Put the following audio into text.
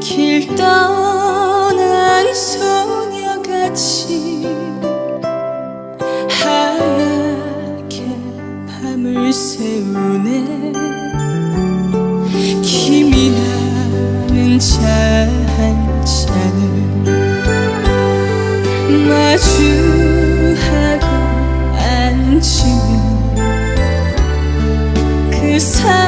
길 떠난 소녀같이 하얗게 밤을 새우네. 김이 나는 차 한 잔을 마주하고 앉으면 그 사람